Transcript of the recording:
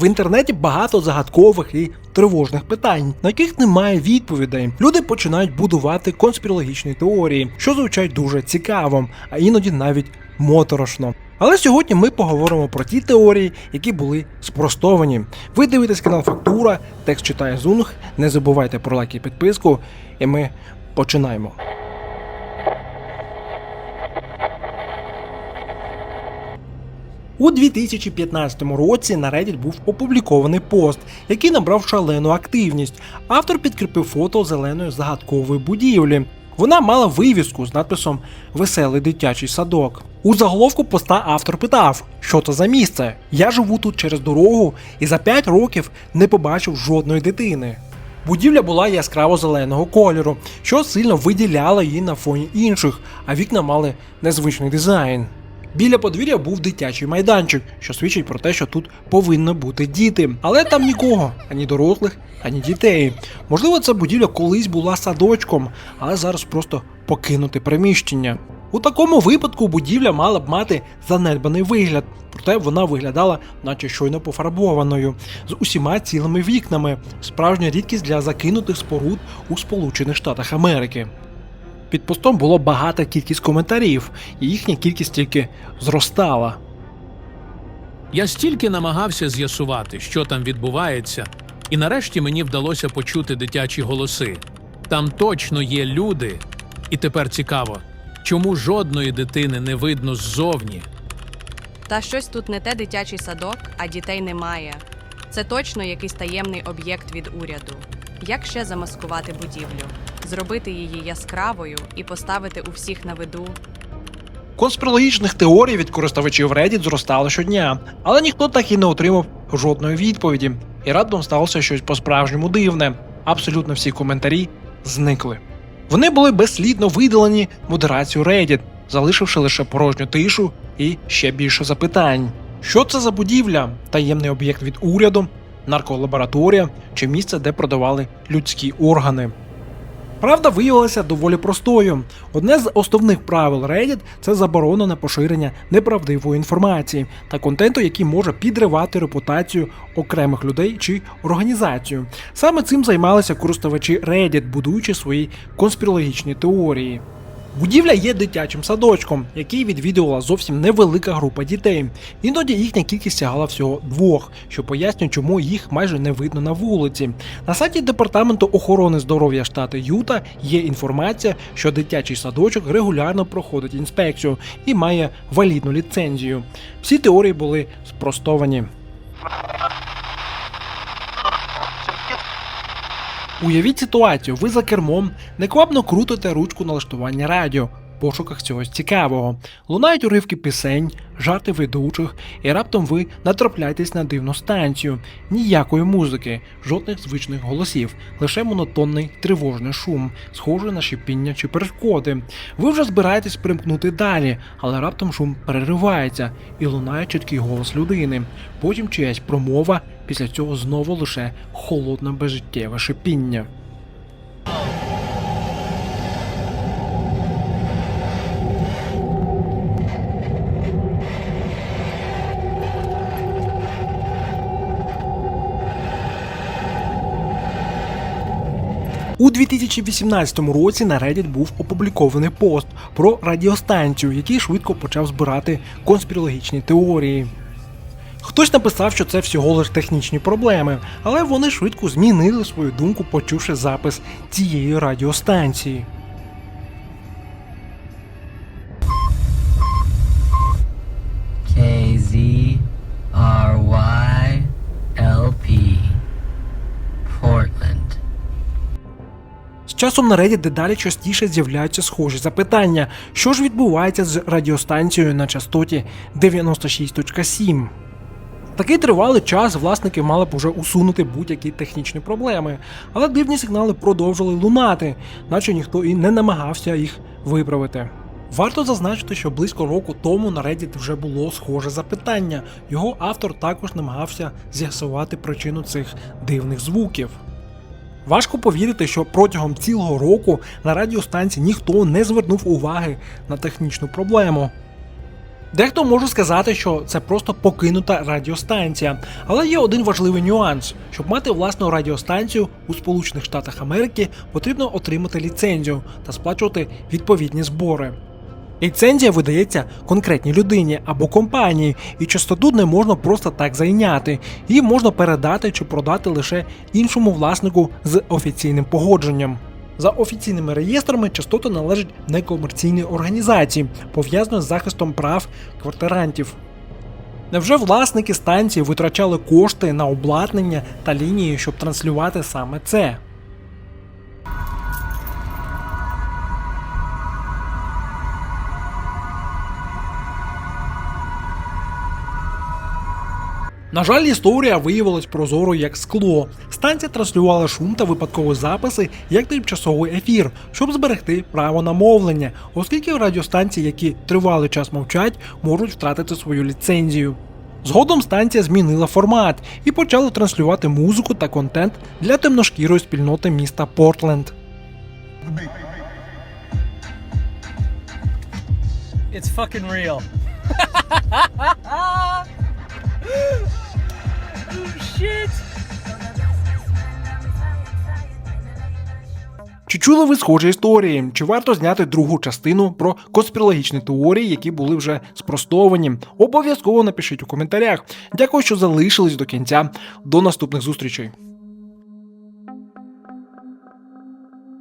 В інтернеті багато загадкових і тривожних питань, на яких немає відповідей. Люди починають будувати конспірологічні теорії, що звучать дуже цікаво, а іноді навіть моторошно. Але сьогодні ми поговоримо про ті теорії, які були спростовані. Ви дивитесь канал Фактура, текст читає Зунг. Не забувайте про лайк і підписку, і ми починаємо. У 2015 році на Reddit був опублікований пост, який набрав шалену активність. Автор підкріпив фото зеленої загадкової будівлі. Вона мала вивіску з надписом Веселий дитячий садок. У заголовку поста автор питав, що це за місце. Я живу тут через дорогу і за 5 років не побачив жодної дитини. Будівля була яскраво зеленого кольору, що сильно виділяло її на фоні інших, а вікна мали незвичний дизайн. Біля подвір'я був дитячий майданчик, що свідчить про те, що тут повинно бути діти. Але там нікого, ані дорослих, ані дітей. Можливо, ця будівля колись була садочком, але зараз просто покинуте приміщення. У такому випадку будівля мала б мати занедбаний вигляд, проте вона виглядала, наче щойно пофарбованою, з усіма цілими вікнами. Справжня рідкість для закинутих споруд у Сполучених Штатах Америки. Під постом було багата кількість коментарів, і їхня кількість тільки зростала. Я стільки намагався з'ясувати, що там відбувається, і нарешті мені вдалося почути дитячі голоси. Там точно є люди, і тепер цікаво, чому жодної дитини не видно ззовні. Та щось тут не те дитячий садок, а дітей немає. Це точно якийсь таємний об'єкт від уряду. Як ще замаскувати будівлю, зробити її яскравою і поставити у всіх на виду? Конспірологічних теорій від користувачів Reddit зростало щодня, але ніхто так і не отримав жодної відповіді. І раптом сталося щось по-справжньому дивне. Абсолютно всі коментарі зникли. Вони були безслідно видалені модерацію Reddit, залишивши лише порожню тишу і ще більше запитань. Що це за будівля? Таємний об'єкт від уряду, нарколабораторія чи місце, де продавали людські органи? Правда виявилася доволі простою. Одне з основних правил Reddit – це заборона на поширення неправдивої інформації та контенту, який може підривати репутацію окремих людей чи організацію. Саме цим займалися користувачі Reddit, будуючи свої конспірологічні теорії. Будівля є дитячим садочком, який відвідувала зовсім невелика група дітей. Іноді їхня кількість сягала всього двох, що пояснює, чому їх майже не видно на вулиці. На сайті департаменту охорони здоров'я штату Юта є інформація, що дитячий садочок регулярно проходить інспекцію і має валідну ліцензію. Всі теорії були спростовані. Уявіть ситуацію, ви за кермом неквапно крутите ручку налаштування радіо в пошуках чогось цікавого. Лунають уривки пісень, жарти ведучих, і раптом ви натрапляєтесь на дивну станцію. Ніякої музики, жодних звичних голосів, лише монотонний тривожний шум, схожий на шипіння чи перешкоди. Ви вже збираєтесь примкнути далі, але раптом шум переривається і лунає чіткий голос людини. Потім чиясь промова, після цього знову лише холодне безжиттєве шипіння. У 2018 році на Reddit був опублікований пост про радіостанцію, який швидко почав збирати конспірологічні теорії. Хтось написав, що це всього лиш технічні проблеми, але вони швидко змінили свою думку, почувши запис цієї радіостанції. Portland. З часом на Reddit дедалі частіше з'являються схожі запитання, що ж відбувається з радіостанцією на частоті 96.7. Такий тривалий час власники мали б уже усунути будь-які технічні проблеми, але дивні сигнали продовжили лунати, наче ніхто і не намагався їх виправити. Варто зазначити, що близько року тому на Reddit вже було схоже запитання. Його автор також намагався з'ясувати причину цих дивних звуків. Важко повірити, що протягом цілого року на радіостанції ніхто не звернув уваги на технічну проблему. Дехто може сказати, що це просто покинута радіостанція, але є один важливий нюанс: щоб мати власну радіостанцію у Сполучених Штатах Америки, потрібно отримати ліцензію та сплачувати відповідні збори. Ліцензія видається конкретній людині або компанії, і частоту не можна просто так зайняти. Її можна передати чи продати лише іншому власнику з офіційним погодженням. За офіційними реєстрами частота належить некомерційній організації, пов'язаної з захистом прав квартирантів. Невже власники станції витрачали кошти на обладнання та лінії, щоб транслювати саме це? На жаль, історія виявилась прозорою як скло. Станція транслювала шум та випадкові записи як тимчасовий ефір, щоб зберегти право на мовлення, оскільки радіостанції, які тривалий час мовчать, можуть втратити свою ліцензію. Згодом станція змінила формат і почала транслювати музику та контент для темношкірої спільноти міста Портленд. It's fucking real. shit. Чи чули ви схожі історії? Чи варто зняти другу частину про конспірологічні теорії, які були вже спростовані? Обов'язково напишіть у коментарях. Дякую, що залишились до кінця. До наступних зустрічей.